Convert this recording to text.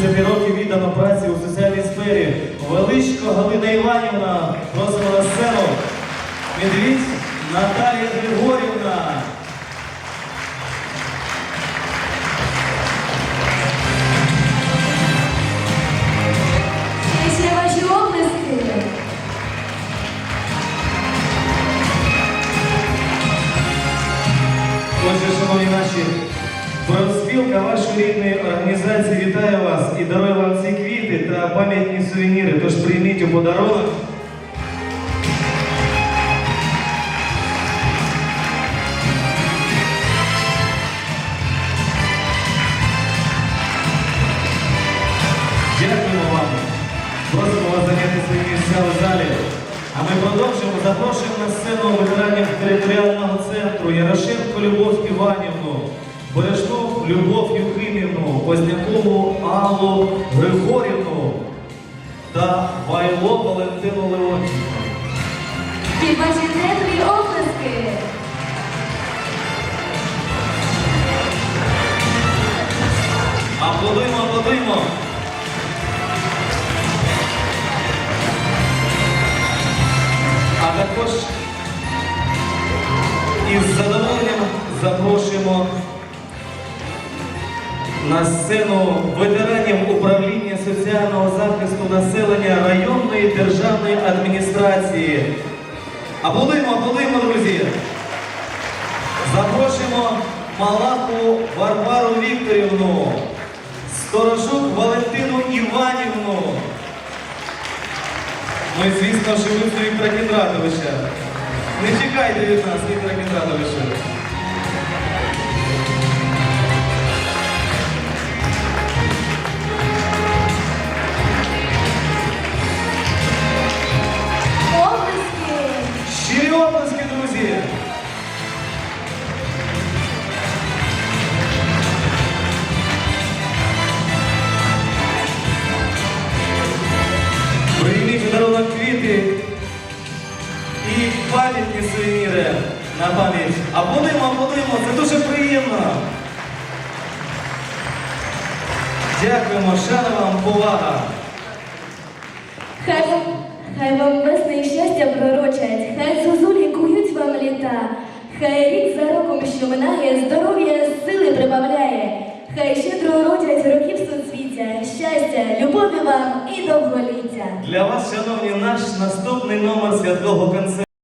30 років віддано праці у соціальній сфері. Величко Галина Іванівна, просимо на сцену. Медвідь Наталія Григорівна. Отже, шановні наші, профспілка вашої рідної організації вітає вас і дарує вам ці квіти та пам'ятні сувеніри. Тож прийміть у подарунок. Дякуємо вам. Просимо вас зайняти свої місця у залі. А ми продовжуємо. Запрошуємо на сцену ветеранів територіального центру Ярошенко Любов Іванівну, Бережнов Любов Юхимівну, Познякову Аллу Григорівну та Вайло Валентину Леонтівну. Під ваші теплі оплески. Аплодуємо, аплодуємо. А також із задоволенням запрошуємо на сцену ветеранів управління соціального захисту населення районної державної адміністрації. Аплодуємо, аплодуємо, друзі! Запрошуємо Малаху Варвару Вікторівну, Сторожук Валентину Іванівну. Ну і, звісно, живицю Віктора Кіндратовича. Не чекайте від нас, Віктора Кіндратовича. На пам'ять. Аплодуємо, аплодуємо, це дуже приємно. Дякуємо, шана вам, повага. Хай вам, хай вам весни і щастя пророчать, хай зозулі кують вам літа, хай рік за роком, що минає, здоров'я сили прибавляє, хай щедро родять років соцвіття, щастя, любові вам і довголіття. Для вас, шановні, наш наступний номер святого концерту.